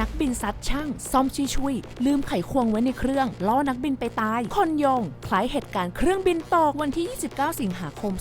นักบินซัดช่างซ่อมชุยชุยลืมไขควงไว้ในเครื่องล้อนักบินไปตาย คนยง คล้ายเหตุการณ์เครื่องบินตกวันที่ 29 สิงหาคม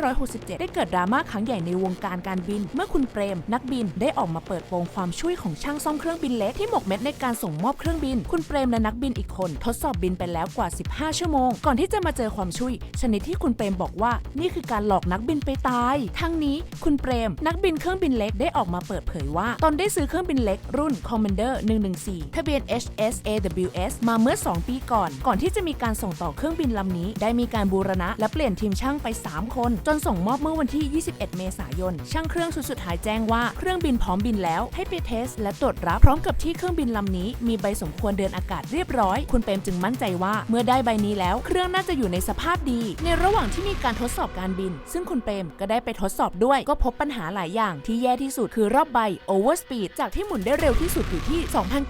2567 ได้เกิดดราม่าครั้งใหญ่ในวงการการบิน เมื่อคุณเปรม นักบินได้ออกมาเปิดโปงความช่วยของช่างซ่อมเครื่องบินเล็กที่หมกเม็ดในการส่งมอบเครื่องบิน คุณเปรมและนักบินอีกคน ทดสอบบินไปแล้วกว่า 15 ชั่วโมง ก่อนที่จะมาเจอความช่วย ชนิดที่คุณเปรมบอกว่า นี่คือการหลอกนักบินไปตาย ทั้งนี้คุณเปรม นักบินเครื่องบินเล็กได้ออกมาเปิดเผยว่าตอนได้ซื้อเครื่องบินเล็กรุ่น Commander 114 ทะเบียน HSAWS มาเมื่อ 2 ปีก่อน ก่อนที่จะมีการส่งต่อเครื่องบินลำนี้ ได้มีการบูรณะและเปลี่ยนทีมช่างไป 3 คน จนส่งมอบเมื่อวันที่ 21 เมษายน ช่างเครื่องชุดสุดท้ายแจ้งว่าเครื่องบินพร้อมบินแล้วให้ไปเทส และตรวจรับพร้อมกับที่เครื่องบินลำนี้ มีใบสมควรเดินอากาศเรียบร้อย คุณเปรมจึงมั่นใจว่าเมื่อได้ใบนี้แล้วเครื่องน่าจะอยู่ในสภาพดี ในระหว่างที่มีการทดสอบการบิน ซึ่งคุณเปรมก็ได้ไปทดสอบด้วยก็พบปัญหาหลายอย่างที่แย่ที่สุดคือรอบใบ overspeed จากที่หมุนได้เร็วที่สุดอยู่ที่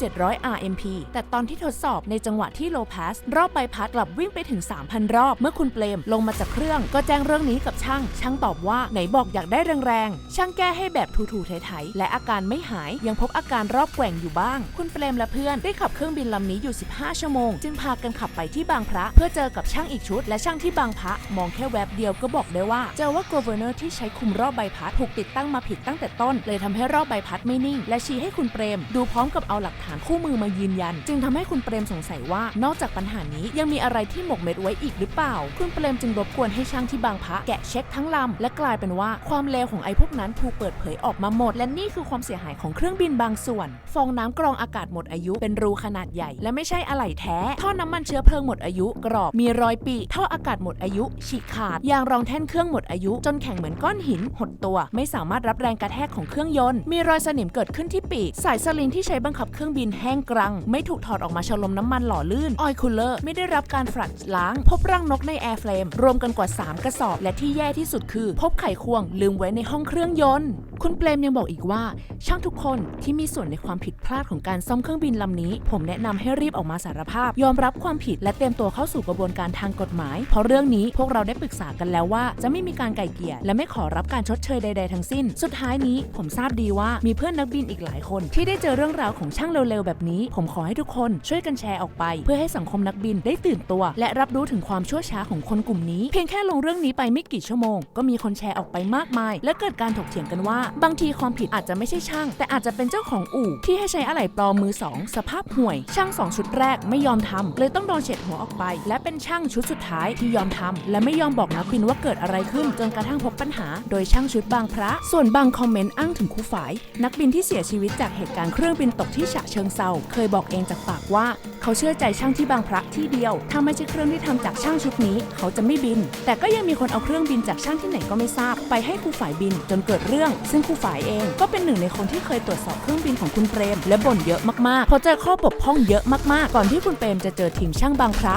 2,700 RMP แต่ตอนที่ทดสอบในจังหวะที่ low pass รอบใบพัดกลับวิ่งไปถึง 3,000 รอบ เมื่อคุณเปรมลงมาจากเครื่อง ก็แจ้งเรื่องนี้กับช่าง ช่างตอบว่าไหนบอกอยากได้แรงๆ ช่างแก้ให้แบบถูๆไถๆและอาการไม่หายยังพบอาการรอบแกว่งอยู่บ้าง คุณเปรมและเพื่อนได้ขับเครื่องบินลำนี้อยู่ 15 ชั่วโมง จึงพากันขับไปที่บางพระ เพื่อเจอกับช่างอีกชุด และช่างที่บางพระมองแค่แวบเดียวก็บอกได้ว่า เจอว่า governor ที่ใช้คุมรอบใบพัดถูกติดตั้งมาผิดตั้งแต่ต้น เลยทำให้รอบใบพัดไม่นิ่ง และชี้ให้คุณเปรมดูพร้อมกับเอาหลักฐานคู่มือมายืนยัน จึงทำให้คุณเปรมสงสัยว่านอกจากปัญหานี้ยังมีอะไรที่หมกเม็ดไว้อีกหรือเปล่า คุณเปรมจึงรบกวนให้ช่างที่บางพระแกะเช็คทั้งลำและกลายเป็นว่าความเลวของไอ้พวกนั้นถูกเปิดเผยออกมาหมด และนี่คือความเสียหายของเครื่องบินบางส่วน ฟองน้ำกรองอากาศหมดอายุ เป็นรูขนาดใหญ่ และไม่ใช่อะไหล่แท้ ท่อน้ำมันเชื้อเพลิงหมดอายุ กรอบมีรอยปีท่ออากาศหมดอายุ ฉีกขาดยางรองแท่นเครื่องหมดอายุ จนแข็งเหมือนก้อนหิน หดตัว ไม่สามารถรับแรงกระแทกของเครื่องยนต์มีรอยสนิมเกิดขึ้นที่ปีกสายสลิงที่ใช้บังคับเครื่องบินแห้งกรัง ไม่ถูกถอดออกมาชะลมน้ำมันหล่อลื่นออยล์คูลเลอร์ไม่ได้รับการฝรัดล้าง พบรังนกในแอร์เฟลมรวมกันกว่า 3 กระสอบ และที่แย่ที่สุดคือ พบไขควงลืมไว้ในห้องเครื่องยนต์ คุณเปรมยังบอกอีกว่า ช่างทุกคนที่มีส่วนในความผิดพลาดของการซ่อมเครื่องบินลำนี้ ผมแนะนำให้รีบออกมาสารภาพ ยอมรับความผิดและเตรียมตัวเข้าสู่กระบวนการทางกฎหมาย เพราะเรื่องนี้พวกเราได้ปรึกษากันแล้วว่า จะไม่มีการไก่เกลี่ยและไม่ขอรับการชดเชยใด ๆ ทั้งสิ้น สุดท้ายนี้ผมทราบดีว่ามีเพื่อนนักบินอีกหลายคนที่ได้เจอเรื่องราวของช่างเร็วๆแบบนี้ ผมขอให้ทุกคนช่วยกันแชร์ออกไป เพื่อให้สังคมนักบินได้ตื่นตัว และรับรู้ถึงความชั่วช้าของคนกลุ่มนี้ เพียงแค่ลงเรื่องนี้ไปไม่กี่ชั่วโมง ก็มีคนแชร์ออกไปมากมาย และเกิดการถกเถียงกันว่า บางทีความผิดอาจจะไม่ใช่ช่าง แต่อาจจะเป็นเจ้าของอู่ ที่ให้ใช้อะไหล่ปลอมมือสองสภาพห่วย ช่างสองชุดแรกไม่ยอมทำเลยต้องโดนเฉดหัวออกไป และเป็นช่างชุดสุดท้ายที่ยอมทำและไม่ยอมบอกนักบินว่าเกิดอะไรขึ้นจนกระทั่งพบปัญหา โดยช่างชุดบางพระ ส่วนบางคอมเมนต์อ้างถึงครูฝ่าย นักบินที่เสียชีวิตจากเหตุการณ์เครื่องื่องบินตกที่ฉะเชิงเซาเคยบอกเองจากปากว่า เขาเชื่อใจช่างที่บางพระที่เดียว ถ้าไม่ใช่เครื่องที่ทำจากช่างชุดนี้ เขาจะไม่บิน แต่ก็ยังมีคนเอาเครื่องบินจากช่างที่ไหนก็ไม่ทราบ ไปให้ครูฝ่ายบินจนเกิดเรื่อง ซึ่งครูฝ่ายเองก็เป็นหนึ่งในคนที่เคยตรวจสอบเครื่องบินของคุณเปรม และบ่นเยอะมากๆเพราะเจอข้อบกพร่องเยอะมากๆ ก่อนที่คุณเปรมจะเจอทีมช่างบางพระ